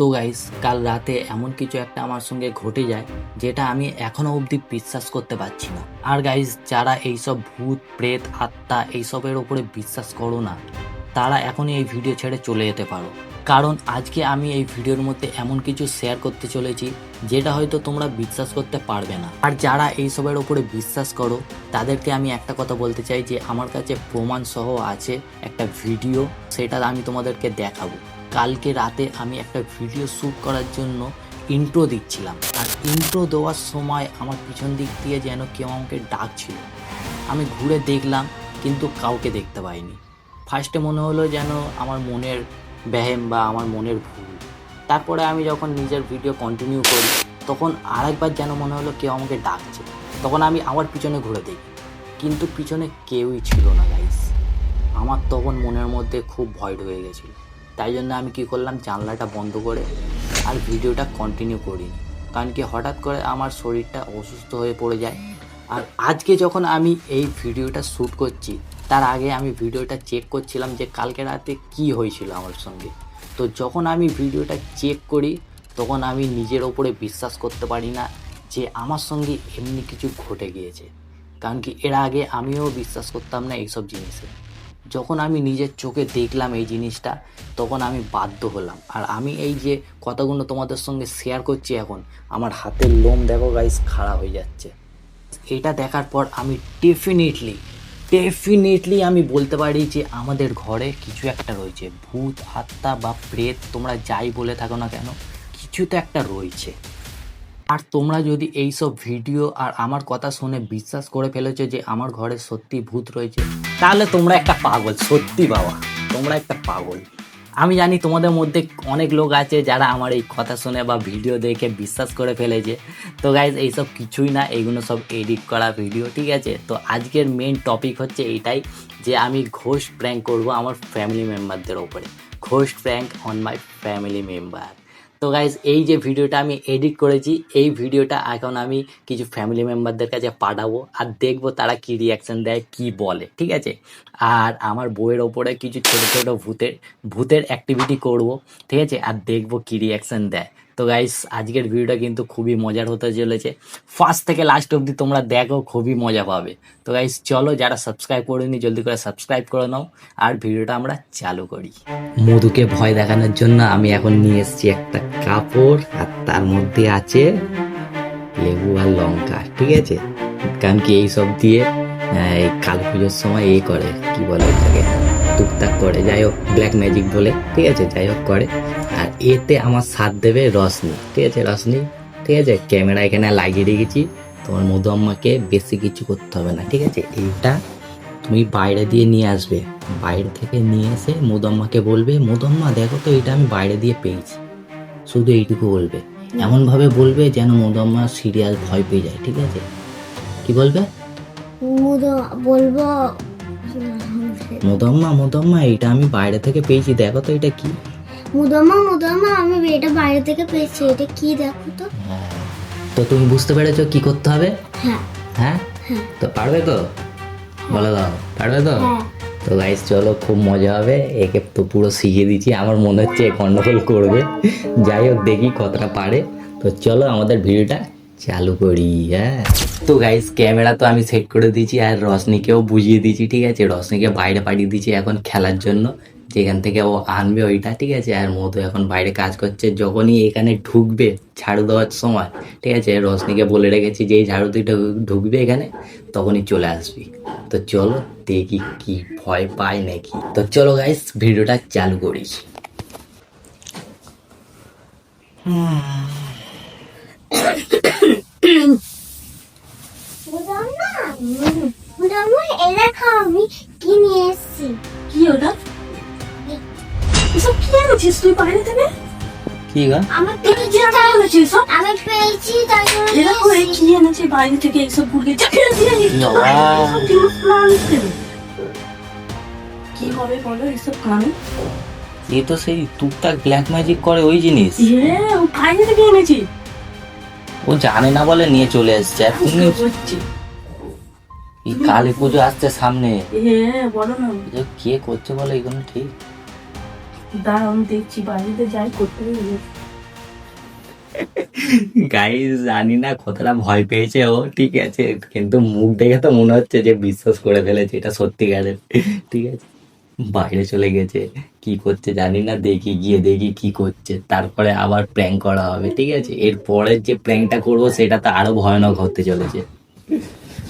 তো গাইস কাল রাতে এমন কিছু একটা আমার সঙ্গে ঘটে যায়, যেটা আমি এখনও অবধি বিশ্বাস করতে পারছি না। আর গাইস যারা এইসব ভূত, প্রেত, আত্মা এইসবের ওপরে বিশ্বাস করো না, তারা এখনই এই ভিডিও ছেড়ে চলে যেতে পারো। কারণ আজকে আমি এই ভিডিওর মধ্যে এমন কিছু শেয়ার করতে চলেছি, যেটা হয়তো তোমরা বিশ্বাস করতে পারবে না। আর যারা এইসবের ওপরে বিশ্বাস করো, তাদেরকে আমি একটা কথা বলতে চাই যে, আমার কাছে প্রমাণ সহ আছে একটা ভিডিও সেটা আমি তোমাদেরকে দেখাবো। কালকে রাতে আমি একটা ভিডিও শ্যুট করার জন্য ইন্ট্রো দিচ্ছিলাম। আর ইন্ট্রো দেওয়ার সময় আমার পিছন দিক দিয়ে যেন কেউ আমাকে ডাকছিল। আমি ঘুরে দেখলাম, কিন্তু কাউকে দেখতে পাইনি। ফার্স্টে মনে হলো যেন আমার মনের ব্যাহেম বা আমার মনের ভুল। তারপরে আমি যখন নিজের ভিডিও কন্টিনিউ করি, তখন আরেকবার যেন মনে হলো কেউ আমাকে ডাকছে। তখন আমি আমার পিছনে ঘুরে দেখি। কিন্তু পিছনে কেউই ছিল না গাইস আমার তখন মনের মধ্যে খুব ভয় হয়ে গেছিল। তাই জন্য আমি কি করলাম, জানলাটা বন্ধ করে আর ভিডিওটা কন্টিনিউ করিনি। কারণ কি হঠাৎ করে আমার শরীরটা অসুস্থ হয়ে পড়ে যায়। আর আজকে যখন আমি এই ভিডিওটা শ্যুট করছি, তার আগে আমি ভিডিওটা চেক করছিলাম যে কালকে রাতে কি হয়েছিল আমার সঙ্গে। তো যখন আমি ভিডিওটা চেক করি, তখন আমি নিজের ওপরে বিশ্বাস করতে পারি না যে আমার সঙ্গে এমনি কিছু ঘটে গিয়েছে। কারণ কি এর আগে আমিও বিশ্বাস করতাম না এইসব জিনিসে। যখন আমি নিজের চোখে দেখলাম এই জিনিসটা, তখন আমি বাধ্য হলাম। আর আমি এই যে কথাগুলো তোমাদের সঙ্গে শেয়ার করছি এখন, আমার হাতের লোম দেখো গাইস খাড়া হয়ে যাচ্ছে। এটা দেখার পর আমি ডেফিনেটলি ডেফিনেটলি আমি বলতে পারি যে আমাদের ঘরে কিছু একটা রয়েছে। ভূত, আত্মা বা প্রেত, তোমরা যাই বলে থাকো না কেন, কিছু তো একটা রয়েছে। আর তোমরা যদি এই সব ভিডিও আর আমার কথা শুনে বিশ্বাস করে ফেলেছো যে আমার ঘরে সত্যি ভূত রয়েছে, তাহলে তোমরা একটা পাগল, সত্যি বাবা, তোমরা একটা পাগল। আমি জানি তোমাদের মধ্যে অনেক লোক আছে যারা আমার এই কথা শুনে বা ভিডিও দেখে বিশ্বাস করে ফেলেছে। তো গাইজ এইসব কিছুই না এইগুলো সব এডিট করা ভিডিও ঠিক আছে? তো আজকের মেন টপিক হচ্ছে এইটাই যে আমি ঘোষ প্র্যাঙ্ক করব আমার ফ্যামিলি মেম্বারদের ওপরে Ghosh prank on my family member তো গাইজ এই যে ভিডিওটা আমি এডিট করেছি, এই ভিডিওটা এখন আমি কিছু ফ্যামিলি মেম্বারদের কাছে পাঠাবো আর দেখব তারা কি রিয়াকশন দেয়, কি বলে, ঠিক আছে? আর আমার বইয়ের ওপরে কিছু ছোটো ছোটো ভূতের ভূতের অ্যাক্টিভিটি করব, ঠিক আছে? আর দেখব কি রিয়াকশন দেয়। তো গাইস আজকের ভিডিওটা কিন্তু খুবই মজার হতে চলেছে। ফার্স্ট থেকে লাস্ট অবধি তোমরা দেখো, খুবই মজা পাবে। তো গাইস চলো যারা সাবস্ক্রাইব করেনি, জলদি করে সাবস্ক্রাইব করে নাও। আর ভিডিওটা আমরা চালু করি। মধুকে ভয় দেখানোর জন্য আমি এখন নিয়ে এসেছি একটা কাপড়, আর তার মধ্যে আছে লেবু আর লঙ্কা, ঠিক আছে? কারণ কি এইসব দিয়ে এই কালী পুজোর সময় এ করে, কি বলে ওটাকে টুকটাক করে যাই হোক ব্ল্যাক ম্যাজিক বলে, ঠিক আছে যাই হোক করে। আর এতে আমার সাথ দেবে রশনি ঠিক আছে রশনি ঠিক আছে, ক্যামেরা এখানে লাগিয়ে রেখেছি। তোমার মধু আম্মাকে বেশি কিছু করতে হবে না, ঠিক আছে? এইটা তুমি বাইরে দিয়ে নিয়ে আসবে। বাইরে থেকে নিয়ে এসে মধু আম্মাকে বলবে, মধু আম্মা, দেখো তো, এটা আমি বাইরে দিয়ে পেয়েছি। শুধু এইটুকু বলবে। এমনভাবে বলবে যেন মধু আম্মা সিরিয়াল ভয় পেয়ে যায়, ঠিক আছে? কি বলবে? বলব মধুম্মা মধুম্মা এটা আমি বাইরে থেকে পেয়েছি দেখো তো এটা কি। মুদমা মুদমা আমি এটা বাইরে থেকে পেয়েছি এটা কি দেখো তো। হ্যাঁ। তো তুমি বুঝতে পেরেছ কি করতে হবে? হ্যাঁ। হ্যাঁ? হ্যাঁ। তো পারবে তো? বলে দাও পারবে তো? হ্যাঁ। তো গাইস চলো খুব মজা হবে একে তো পুরো শিখিয়ে দিচ্ছি আমার মনে হচ্ছে গন্ডগোল করবে। যাই হোক দেখি কতটা পারে। তো চলো আমাদের ভিডিওটা চালু করি হ্যাঁ। তো গাইস ক্যামেরা তো আমি সেট করে দিয়েছি আর রশনিকেও বুঝিয়ে দিয়েছি, ঠিক আছে? রশনিকে বাইরে পাঠিয়ে দিয়েছি এখন খেলার জন্য। যেখান থেকে ও আনবে ওইটা, ঠিক আছে? আর মধু এখন বাইরে কাজ করছে। যখনই এখানে ঢুকবে ঝাড়ু দেওয়ার সময়, ঠিক আছে? রশনিকে বলে রেখেছি যে ঝাড়ু দুটো ঢুকবে এখানে, তখনই চলে আসবি। তো চলো দেখি কি ভয় পায় নাকি। তো চলো গাইস ভিডিওটা চালু করি। মুদমা আমি কি নিয়ে এসেছি কি ওটা এসব কি এনেছিস তুই বাইরে থেকে কি গা আমি তুই কি পেয়েছি রান্না এসব আমি পেয়েছি তাই জন্য নিয়ে এরকম এই এসেছি। কি এনেছে বাইরে থেকে এইসব দিয়ে? কি হবে বলো এইসব কানে এ তো সেই টুকটাক ব্ল্যাক ম্যাজিক করে ওই জিনিস হ্যাঁ ও বাইরে থেকে এনেছি ও জানে না বলে নিয়ে চলে এসছে। এখন এই কালী পুজো আসছে সামনে। হ্যাঁ বলো না। কে করছে বলো এগুলো ঠিক? আমি দেখছি বাড়িতে যাই করতে। হবে জানি না কতটা ভয় পেয়েছে ও ঠিক আছে। কিন্তু মুখ দেখে তো মনে হচ্ছে যে বিশ্বাস করে ফেলেছে এটা সত্যিকারের ঠিক আছে। বাইরে চলে গেছে। কি করছে জানি না দেখি গিয়ে দেখি কি করছে। তারপরে আবার প্র্যাঙ্ক করা হবে ঠিক আছে? এর পরের যে প্র্যাঙ্কটা করব সেটা তো আরও ভয়ানক হতে চলেছে।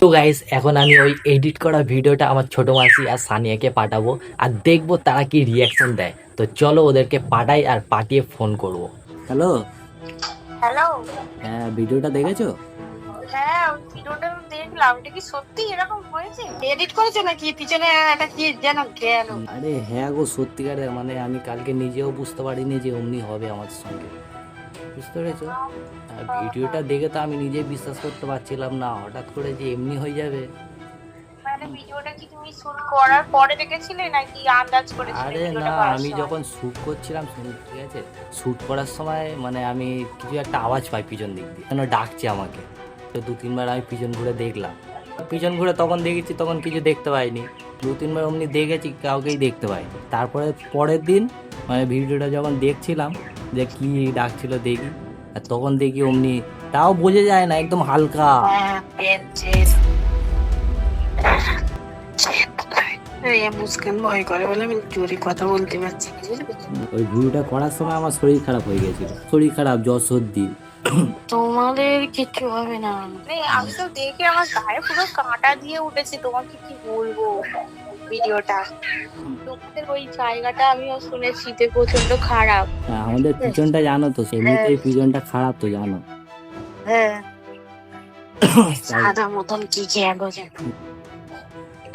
তো গাইস এখন আমি ওই এডিট করা ভিডিওটা আমার ছোট মাসি আর সানিয়াকে পাঠাবো আর দেখব তারা কি রিয়াকশন দেয়। তো চলো ওদেরকে পাঠাই আর পাঠিয়ে ফোন করব। হ্যালো হ্যালো হ্যাঁ ভিডিওটা দেখেছ? হ্যাঁ ভিডিওটা আমি দেখলাম এটা কি সত্যি এরকম হয়েছে? এডিট করেছ নাকি? পিছনে একটা কি যেন গেল আরে হ্যাঁ গো সত্যিকারের মানে আমি কালকে নিজেও বুঝতে পারিনি যে অমনি হবে আমার সঙ্গে। বুঝতে পেরেছ? আর ভিডিওটা দেখে তো আমি নিজে বিশ্বাস করতে পারছিলাম না হঠাৎ করে যে এমনি হয়ে যাবে। মানে ভিডিওটা কি তুমি শুট করার পরে দেখেছিলে নাকি আন্দাজ করেছিলে আরে না আমি যখন করছিলাম ঠিক আছে? শ্যুট করার সময় মানে আমি কিছু একটা আওয়াজ পাই পিছন দিক দিয়ে কেন ডাকছে আমাকে? তো দু তিনবার আমি পিছন ঘুরে দেখলাম। পিছন ঘুরে তখন দেখেছি তখন কিছু দেখতে পাইনি। দু তিনবার অমনি দেখেছি কাউকেই দেখতে পাইনি। তারপরে পরের দিন মানে ভিডিওটা যখন দেখছিলাম যে কি ডাকছিল দেখি আর তখন দেখি অমনি তাও বোঝা যায় না একদম হালকা। ওই ভিডিওটা করার সময় আমার শরীর খারাপ হয়ে গেছিল। শরীর খারাপ জ্বর সর্দি। তোমাদের কিছু হবে না। আমি তো দেখে আমার গায়ে পুরো কাঁটা দিয়ে উঠেছে তোমাকে কি বলব ভিডিওটা? তোমাদের ওই জায়গাটা আমিও শুনেছি যে প্রচণ্ড খারাপ। হ্যাঁ, আমাদের পিছনটা জানো তো এমনিতেই পিছনটা খারাপ তো জানো। হ্যাঁ। সাদা মতন কি গেল যেন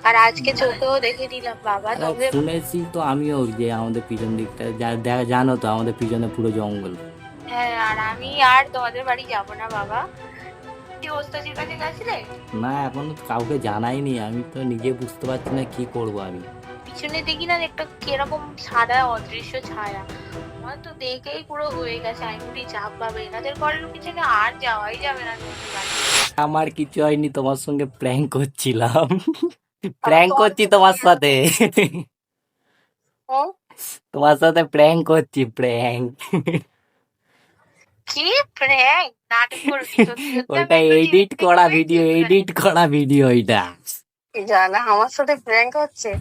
আর আজকে চোখেও দেখে দিলাম বাবা তবে শুনেছি তো আমিও যে আমাদের পিছন দিকটা জানো তো আমাদের পিছনে পুরো জঙ্গল। হ্যাঁ আর আমি আর তোমাদের বাড়ি যাব না বাবা। কি কাছে গেছিলে? না এখনও কাউকে জানাইনি আমি তো নিজে বুঝতে পারছি না কি করব আমি। পিছনে দেখি না একটা কীরকম সাদা অদৃশ্য ছায়া। আমার তো দেখেই পুরো হয়ে গেছে আমি বলি চাপ পাবে এনাদের ঘরের পিছনে আর যাওয়াই যাবে না আমার কিছু হয়নি তোমার সঙ্গে প্র্যাঙ্ক করছিলাম। প্র্যাঙ্ক করছি তোমার সাথে। ও? তোমার সাথে প্র্যাঙ্ক করছি প্র্যাঙ্ক কি প্র্যাঙ্ক নাটক করবি ওটা এডিট করা ভিডিও এডিট করা ভিডিও এটা জানা আমার সাথে প্র্যাঙ্ক হচ্ছে।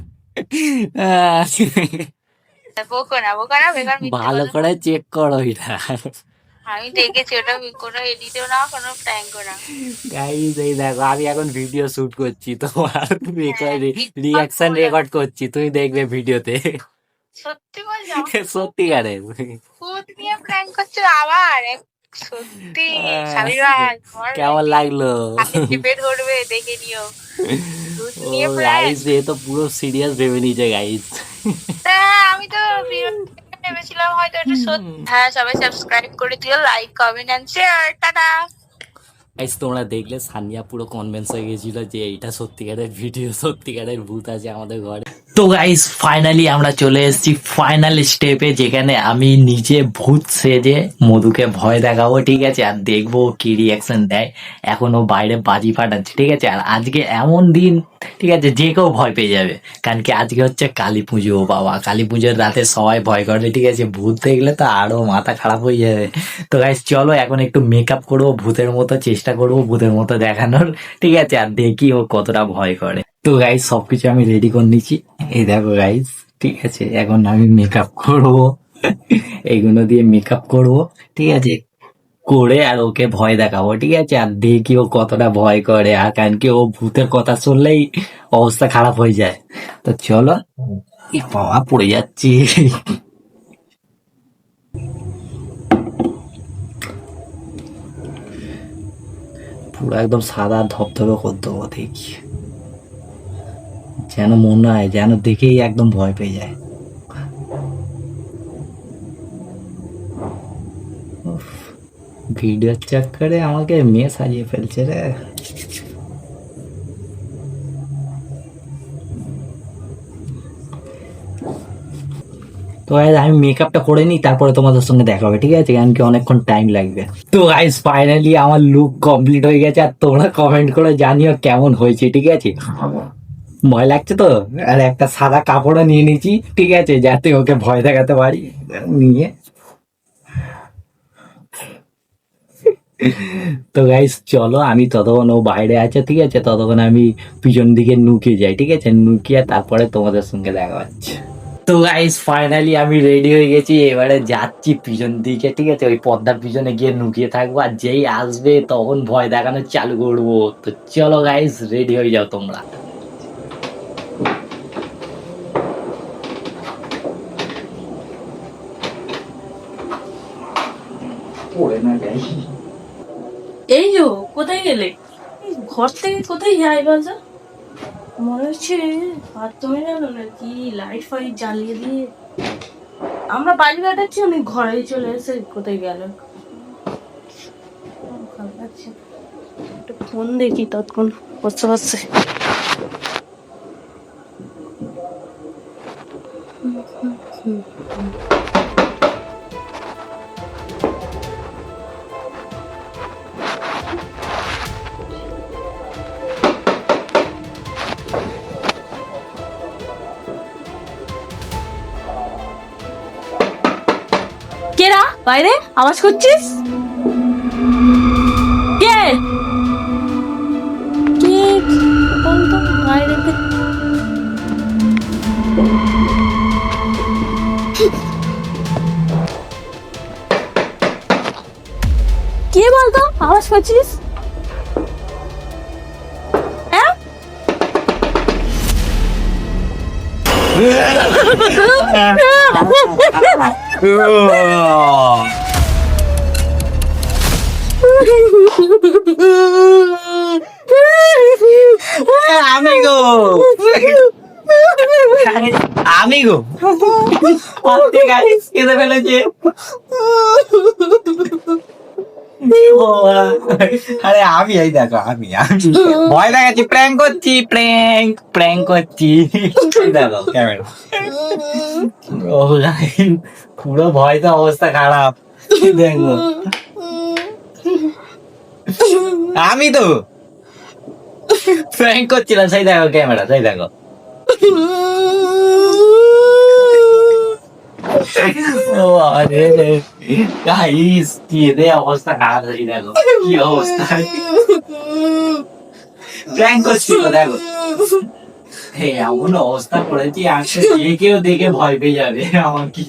বকো না বকো না বেকার ভালো করে চেক করো এটা আমি দেখেছি ওটা কোনো এডিটও না কোনো প্র্যাঙ্কও না। গাইস এই দেখো আমি এখন ভিডিও শুট করছি তোমার হ্যাঁ, রিয়াকশন রেকর্ড করছি তুমি দেখবে ভিডিওতে সত্যি বলছো? ভূত নিয়ে প্র্যাঙ্ক করছ আবার সত্যি হ্যাঁ। কেমন লাগল? চেপে ধরবে দেখে নিও। ভূত ও গাইস এ তো পুরো সিরিয়াস ভেবে নিয়েছে গাইস আমি তো ভেবেছিলাম হয়তো এটা সত্যি হ্যাঁ সবাই সাবস্ক্রাইব করে দিও লাইক কমেন্ট এন্ড শেয়ার টাটা। গাইস তোমরা দেখলে সানিয়া পুরো কনভিন্স হয়ে গেছিল যে এইটা সত্যিকারের ভিডিও সত্যিকারের ভূত আছে আমাদের ঘরে। তো গাইস ফাইনালি আমরা চলে এসেছি ফাইনাল স্টেপে যেখানে আমি নিজে ভূত সেজে মধুকে ভয় দেখাবো, ঠিক আছে? আর দেখব কি রিয়াকশন দেয়। এখনও বাইরে বাজি ফাটাচ্ছে, ঠিক আছে? আর আজকে এমন দিন, ঠিক আছে? যে কেউ ভয় পেয়ে যাবে। কারণ কি আজকে হচ্ছে কালী পুজো, বাবা। কালী পুজোর রাতে সবাই ভয় করে, ঠিক আছে? ভূত দেখলে তো আরও মাথা খারাপ হয়ে যাবে। তো গাইস চলো এখন একটু মেকআপ করব, ভূতের মতো চেষ্টা করব, ভূতের মতো দেখানোর, ঠিক আছে? আর দেখি ও কতটা ভয় করে। তো গাইস সবকিছু আমি রেডি করে নিচ্ছি। এই দেখো গাইস ঠিক আছে, এখন আমি মেকআপ করব। এইগুলো দিয়ে মেকআপ করব, ঠিক আছে, করে আর ওকে ভয় দেখাবো, ঠিক আছে, আর দেখি ও কতটা ভয় করে, আর কারণ কি ও ভূতের কথা শুনলেই অবস্থা খারাপ হয়ে যায়। তো চলো বাবা পড়ে যাচ্ছি। পুরো একদম সাদা ধপধপে করে দেবো দেখি। যেন মনে হয় যেন দেখেই একদম ভয় পেয়ে যায়। ভিডিওর চক্করে আমাকে মেয়ে সাজিয়ে ফেলছে রে। তো guys, আমি মেকআপটা করে নিই তারপরে তোমাদের সঙ্গে দেখা হবে ঠিক আছে? কারণ কি অনেকক্ষণ টাইম লাগবে। তো গাইস ফাইনালি আমার লুক কমপ্লিট হয়ে গেছে আর তোমরা কমেন্ট করে জানিও কেমন হয়েছে ঠিক আছে? ভয় লাগছে তো? আর একটা সাদা কাপড়ও নিয়ে নিয়েছি। ঠিক আছে, যাতে ওকে ভয় দেখাতে পারি। নিয়ে। তো গাইস চলো, আমি ততক্ষণ ও বাইরে আছে, ঠিক আছে? ততক্ষণ আমি পিছন দিকে নুকে যাই, ঠিক আছে? নুকিয়ে তারপরে তোমাদের সঙ্গে দেখা হচ্ছে। তো গাইস ফাইনালি আমি রেডি হয়ে গেছি। এবারে যাচ্ছি পিছন দিকে, ঠিক আছে? ওই পদ্মার পিছনে গিয়ে লুকিয়ে থাকব। আর যেই আসবে, তখন ভয় দেখানো চালু করব। তো চলো গাইস রেডি হয়ে যাও তোমরা। পড়ে না গাইস এই যো কোথায় গেলে ঘর থেকে কোথায় যাই বলতো? মনে হচ্ছে হাত তুমি জানো না কি লাইট ফাইট জ্বালিয়ে দিয়ে। আমরা বাড়ি কাটাচ্ছি উনি ঘরে চলে এসে কোথায় গেল? ফোন দেখি তৎক্ষণ বসতে বসতে। কেরা বাইরে আওয়াজ করছিস? কে? কে? বলতো বাইরে কে? কে বলতো আওয়াজ করছিস? হ্যাঁ। আমি গো। আমি গো ফেলেছে। আরে আমি এই দেখো, আমি আমি। ভয় দেখাচ্ছি, প্র্যাঙ্ক করছি, প্র্যাঙ্ক প্র্যাঙ্ক করছি। দেখো, ক্যামেরা। পুরো ভয় তো অবস্থা খারাপ। দেখো। আমি তো প্র্যাঙ্ক করছিলাম, সেই দেখো, ক্যামেরা, সেই দেখো। গাইস কি রে অবস্থা খারাপ হয়ে দেখো কি অবস্থা প্র্যাঙ্ক করছিল দেখো এমন অবস্থা করেছি আজকে যে কেউ দেখে। ভয় পেয়ে যাবে আমার কি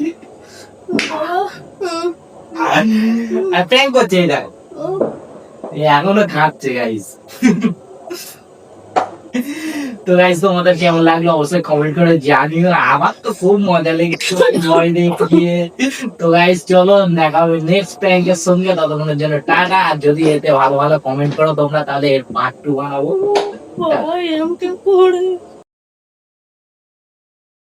প্র্যাঙ্ক করছে দেখো এখনও খাচ্ছে গাইস তো গাইস তোমাদের কেমন লাগল? অবশ্যই কমেন্ট করে জানিও। আমার তো খুব মজা লেগেছে। তো গাইস চলো, দেখা হবে নেক্সট প্র্যাঙ্কের সঙ্গে। ততক্ষণের জন্য টাটা। আর যদি এতে ভালো ভালো কমেন্ট করো তোমরা, তাহলে এর পার্ট টু বানাবো। এরকম করে